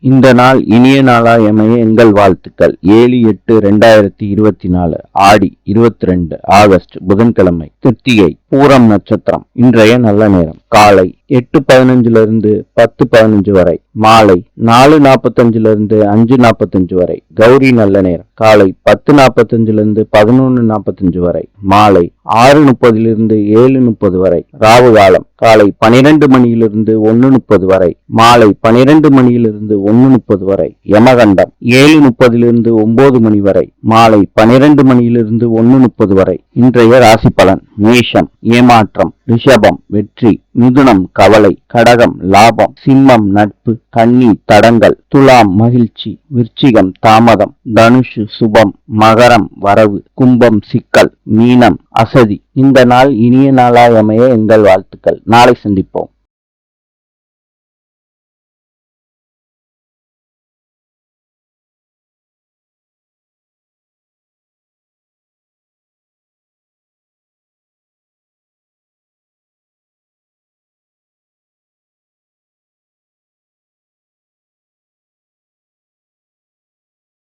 இந்த நாள் இனிய நாளாய் அமைய எங்கள் வாழ்த்துக்கள். ஏழு எட்டு ரெண்டாயிரத்தி இருபத்தி நாலு ஆடி இருபத்தி ரெண்டு ஆகஸ்ட் புதன்கிழமை கிருத்திகை பூரம் நட்சத்திரம். இன்றைய நல்ல நேரம். காலை எட்டு பதினஞ்சுல இருந்து பத்து பதினஞ்சு வரை மாலை நாலு நாற்பத்தஞ்சுல இருந்து அஞ்சு நாற்பத்தஞ்சு வரை கௌரி நல்ல நேரம் காலை பத்து நாற்பத்தஞ்சுல இருந்து பதினொன்னு நாற்பத்தஞ்சு வரை மாலை ஆறு முப்பதிலிருந்து ஏழு முப்பது வரை ராவு காலம் காலை பனிரெண்டு மணியிலிருந்து ஒன்னு முப்பது வரை மாலை பனிரெண்டு மணியிலிருந்து ஒன்னு முப்பது வரை யமகண்டம் ஏழு முப்பதிலிருந்து ஒன்பது மணி வரை மாலை பனிரெண்டு மணியிலிருந்து ஒன்னு முப்பது வரை இன்றைய ராசி பலன் மேஷம் ஏமாற்றம் ரிஷபம் வெற்றி மிதுனம் கவலை கடகம் லாபம் சிம்மம் நட்பு கன்னி தடங்கள் துலாம் மகிழ்ச்சி விருச்சிகம் தாமதம் தனுஷு சுபம் மகரம் வரவு கும்பம் சிக்கல் மீனம் அசதி. இந்த நாள் இனிய நாளாய் அமைய எங்கள் வாழ்த்துக்கள். நாளை சந்திப்போம்.